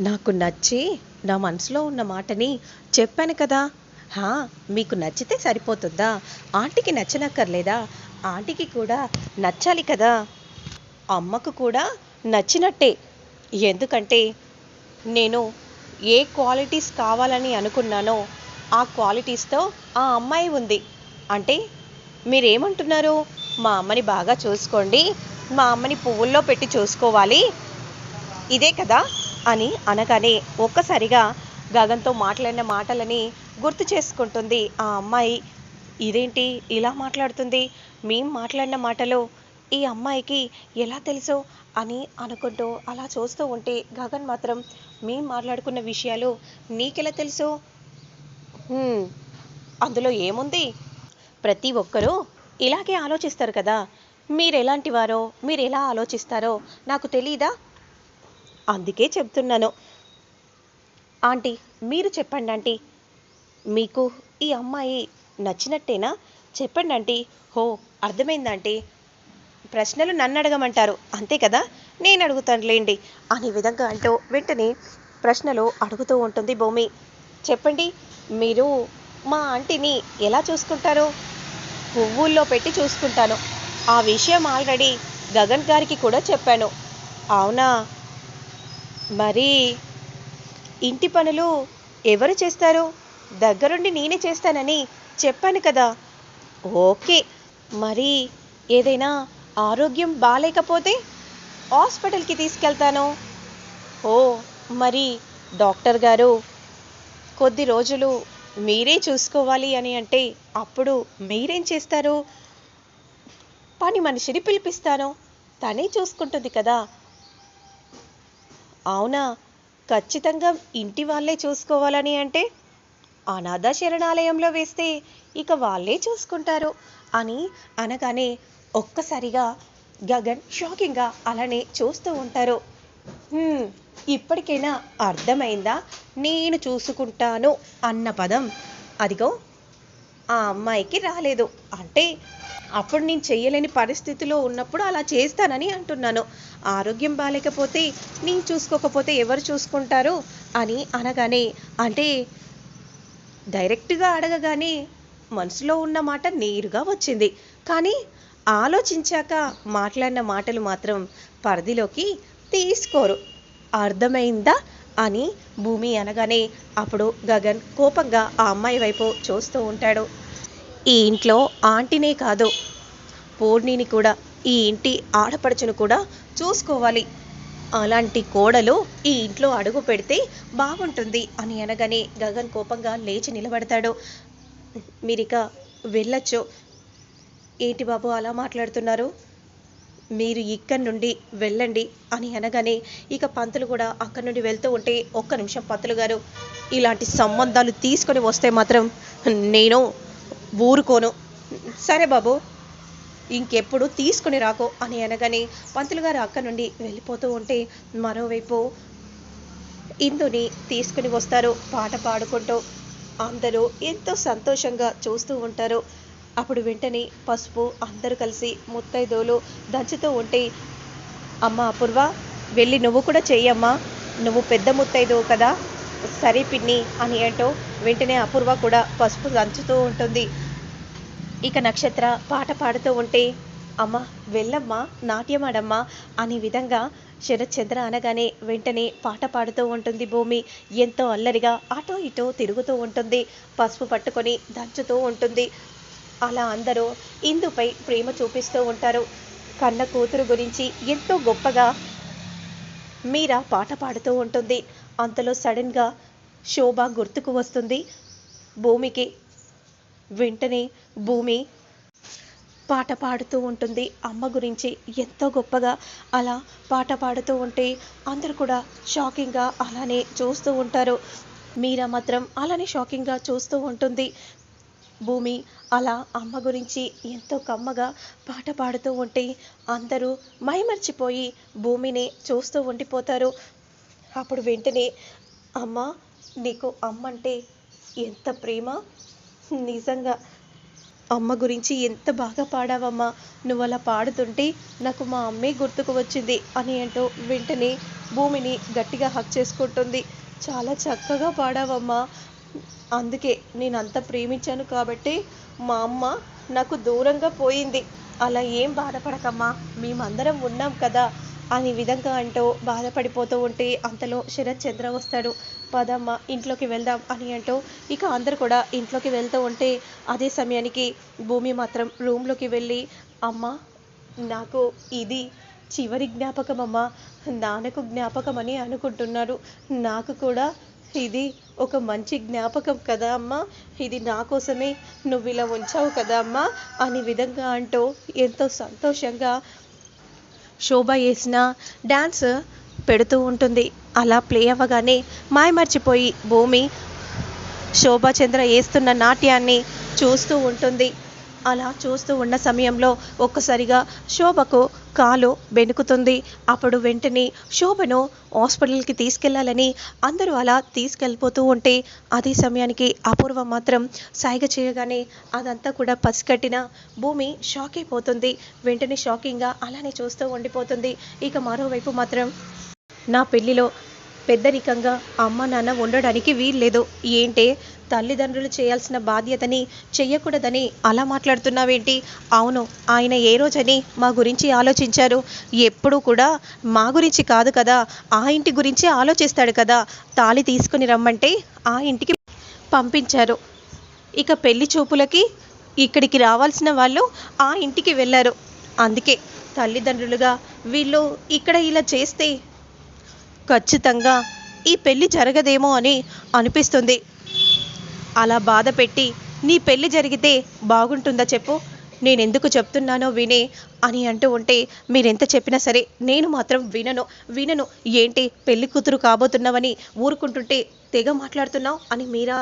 నాకు నచ్చి నా మనసులో ఉన్న మాటని చెప్పాను కదా. హా మీకు నచ్చితే సరిపోతుందా? ఆంటీకి నచ్చనక్కర్లేదా? ఆంటీకి కూడా నచ్చాలి కదా. అమ్మకు కూడా నచ్చినట్టే. ఎందుకంటే నేను ఏ క్వాలిటీస్ కావాలని అనుకున్నానో ఆ క్వాలిటీస్తో ఆ అమ్మాయి ఉంది. అంటే మీరేమంటున్నారు? మా అమ్మని బాగా చూసుకోండి. మా అమ్మని పువ్వుల్లో పెట్టి చూసుకోవాలి. ఇదే కదా. అని అనగానే ఒక్కసారిగా గగన్తో మాట్లాడిన మాటలని గుర్తు చేసుకుంటుంది ఆ అమ్మాయి. ఇదేంటి? ఇలా మాట్లాడుతుంది? మేం మాట్లాడిన మాటలు ఈ అమ్మాయికి ఎలా తెలుసు? అని అనుకుంటూ అలా చూస్తూ ఉంటే గగన్ మాత్రం మేం మాట్లాడుకున్న విషయాలు నీకెలా తెలుసు? అందులో ఏముంది? ప్రతి ఒక్కరూ ఇలాగే ఆలోచిస్తారు కదా. మీరు ఎలాంటి వారో మీరు ఎలా ఆలోచిస్తారో నాకు తెలీదా? అందుకే చెప్తున్నాను. ఆంటీ మీరు చెప్పండి ఆంటీ. మీకు ఈ అమ్మాయి నచ్చినట్టేనా? చెప్పండి ఆంటీ. హో అర్థమైందంటే ప్రశ్నలు నన్ను అడగమంటారు. అంతే కదా? నేను అడుగుతానులేండి. అనే విధంగా అంటూ వెంటనే ప్రశ్నలు అడుగుతూ ఉంటుంది భూమి. చెప్పండి మీరు మా ఆంటీని ఎలా చూసుకుంటారు? పువ్వుల్లో పెట్టి చూసుకుంటాను. ఆ విషయం ఆల్రెడీ గగన్ గారికి కూడా చెప్పాను. అవునా? మరి ఇంటి పనులు ఎవరు చేస్తారు? దగ్గరుండి నేనే చేస్తానని చెప్పాను కదా. ఓకే. మరి ఏదైనా ఆరోగ్యం బాగాలేకపోతే హాస్పిటల్కి తీసుకెళ్తాను. ఓ మరి డాక్టర్ గారు కొద్ది రోజులు మీరే చూసుకోవాలి అని అంటే అప్పుడు మీరేం చేస్తారు? పని మనిషిని పిలిపిస్తాను. తనే చూసుకుంటుంది కదా. అవునా? ఖచ్చితంగా ఇంటి వాళ్ళే చూసుకోవాలని అంటే అనాథ శరణాలయంలో వేస్తే ఇక వాళ్ళే చూసుకుంటారు అని అనగానే ఒక్కసారిగా గగన్ షాకింగ్గా అలానే చూస్తూ ఉంటారు. ఇప్పటికైనా అర్థమైందా? నేను చూసుకుంటాను అన్న పదం. అదిగో ఆ అమ్మాయికి రాలేదు. అంటే అప్పుడు నేను చేయలేని పరిస్థితిలో ఉన్నప్పుడు అలా చేస్తానని అంటున్నాను. ఆరోగ్యం బాగాలేకపోతే నేను చూసుకోకపోతే ఎవరు చూసుకుంటారు? అని అనగానే అంటే డైరెక్ట్గా అడగగానే మనసులో ఉన్న మాట నేరుగా వచ్చింది. కానీ ఆలోచించాక మాట్లాడిన మాటలు మాత్రం పరిధిలోకి తీసుకోరు. అర్థమైందా? అని భూమి అనగానే అప్పుడు గగన్ కోపంగా ఆ అమ్మాయి వైపు చూస్తూ ఉంటాడు. ఈ ఇంట్లో ఆంటీనే కాదు పూర్ణిని కూడా ఈ ఇంటి ఆడపడుచును కూడా చూసుకోవాలి. అలాంటి కోడలు ఈ ఇంట్లో అడుగు పెడితే బాగుంటుంది అని అనగానే గగన్ కోపంగా లేచి నిలబడతాడు. మీరిక వెళ్ళొచ్చు. ఏంటి బాబు అలా మాట్లాడుతున్నారు? మీరు ఇక్కడి నుండి వెళ్ళండి అని అనగానే ఇక పంతులు కూడా అక్కడి నుండి వెళ్తూ ఉంటే ఒక్క నిమిషం పంతులు గారు ఇలాంటి సంబంధాలు తీసుకొని వస్తే మాత్రం నేను ఊరుకోను. సరే బాబు. ఇంకెప్పుడు తీసుకుని రాకో అని అనగానే పంతులు గారు అక్కడి నుండి వెళ్ళిపోతూ ఉంటే మరోవైపు ఇందుని తీసుకుని వస్తారు పాట పాడుకుంటూ. అందరూ ఎంతో సంతోషంగా చూస్తూ ఉంటారు. అప్పుడు వెంటనే పసుపు అందరూ కలిసి ముత్తైదోలు దంచుతూ ఉంటే అమ్మ అపూర్వ వెళ్ళి నువ్వు కూడా చెయ్యమ్మా నువ్వు పెద్ద ముత్తైదువు కదా. సరే పిన్ని అని అంటూ వెంటనే అపూర్వ కూడా పసుపు దంచుతూ ఉంటుంది. ఇక నక్షత్ర పాట పాడుతూ ఉంటే అమ్మ వెళ్ళమ్మా నాట్యమాడమ్మా అనే విధంగా శరత్చంద్ర అనగానే వెంటనే పాట పాడుతూ ఉంటుంది భూమి. ఎంతో అల్లరిగా అటో ఇటో తిరుగుతూ ఉంటుంది. పసుపు పట్టుకొని దంచుతూ ఉంటుంది. అలా అందరూ ఇందుపై ప్రేమ చూపిస్తూ ఉంటారు. కన్న కూతురు గురించి ఎంతో గొప్పగా మీరా పాట పాడుతూ ఉంటుంది. అంతలో సడన్గా శోభ గుర్తుకు వస్తుంది. భూమికి వెంటనే భూమి పాట పాడుతూ ఉంటుంది. అమ్మ గురించి ఎంతో గొప్పగా అలా పాట పాడుతూ ఉంటే అందరు కూడా షాకింగ్గా అలానే చూస్తూ ఉంటారు. మీరా మాత్రం అలానే షాకింగ్గా చూస్తూ ఉంటుంది. భూమి అలా అమ్మ గురించి ఎంతో కమ్మగా పాట పాడుతూ ఉంటే అందరూ మైమర్చిపోయి భూమిని చూస్తూ ఉండిపోతారు. అప్పుడు వెంటనే అమ్మ నీకు అమ్మ అంటే ఎంత ప్రేమ? నిజంగా అమ్మ గురించి ఎంత బాగా పాడావమ్మా. నువ్వు అలా పాడుతుంటే నాకు మా అమ్మే గుర్తుకు వచ్చింది. అని అంటూ వెంటనే భూమిని గట్టిగా హక్ చేసుకుంటుంది. చాలా చక్కగా పాడావమ్మా. అందుకే నేను అంత ప్రేమించాను కాబట్టి మా అమ్మ నాకు దూరంగా పోయింది. అలా ఏం బాధపడకమ్మా. మేమందరం ఉన్నాం కదా. అని విధంగా అంటూ బాధపడిపోతూ ఉంటే అంతలో శరత్ చంద్ర వస్తాడు. పదమ్మ ఇంట్లోకి వెళ్దాం అని అంటూ ఇక అందరు కూడా ఇంట్లోకి వెళ్తూ ఉంటే అదే సమయానికి భూమి మాత్రం రూమ్లోకి వెళ్ళి అమ్మ నాకు ఇది చివరి జ్ఞాపకం అమ్మ నాన్నకు జ్ఞాపకం అని అనుకుంటున్నారు నాకు కూడా ఇది ఒక మంచి జ్ఞాపకం కదా అమ్మా? ఇది నా కోసమే నువ్వు ఇలా ఉంచావు కదా అమ్మా? అని విధంగా అంటూ ఎంతో సంతోషంగా శోభ వేసిన డ్యాన్స్ పెడుతూ ఉంటుంది. అలా ప్లే అవ్వగానే మాయమర్చిపోయి భూమి శోభాచంద్ర వేస్తున్న నాట్యాన్ని చూస్తూ ఉంటుంది. అలా చూస్తూ ఉన్న సమయంలో ఒక్కసారిగా శోభకు కాలు బెనుకుతుంది అప్పుడు వెంటనే శోభను హాస్పిటల్కి తీసుకెళ్ళాలని అందరూ అలా తీసుకెళ్ళిపోతూ ఉంటే అదే సమయానికి అపూర్వ మాత్రం సాయిగ చేయగానే అదంతా కూడా పసికట్టిన భూమి షాక్ అయిపోతుంది. వెంటనే షాకింగ్గా అలానే చూస్తూ ఉండిపోతుంది. ఇక మరోవైపు మాత్రం నా పెళ్ళిలో పెద్దరికంగా అమ్మ నాన్న ఉండడానికి వీల్లేదు. ఏంటే? తల్లిదండ్రులు చేయాల్సిన బాధ్యతని చెయ్యకూడదని అలా మాట్లాడుతున్నావేంటి? అవును ఆయన ఏ రోజని మా గురించి ఆలోచించారు? ఎప్పుడూ కూడా మా గురించి కాదు కదా ఆ ఇంటి గురించి ఆలోచిస్తాడు కదా. తాళి తీసుకుని రమ్మంటే ఆ ఇంటికి పంపించారు. ఇక పెళ్ళి చూపులకి ఇక్కడికి రావాల్సిన వాళ్ళు ఆ ఇంటికి వెళ్ళారు. అందుకే తల్లిదండ్రులుగా వీళ్ళు ఇక్కడ ఇలా చేస్తే ఖచ్చితంగా ఈ పెళ్ళి జరగదేమో అని అనిపిస్తుంది. అలా బాధ పెట్టి నీ పెళ్ళి జరిగితే బాగుంటుందా చెప్పు. నేను ఎందుకు చెప్తున్నానో వినే అని అంటూ ఉంటే మీరెంత చెప్పినా సరే నేను మాత్రం వినను వినను. ఏంటి పెళ్ళి కూతురు కాబోతున్నావని ఊరుకుంటుంటే తెగ మాట్లాడుతున్నావు అని మీరా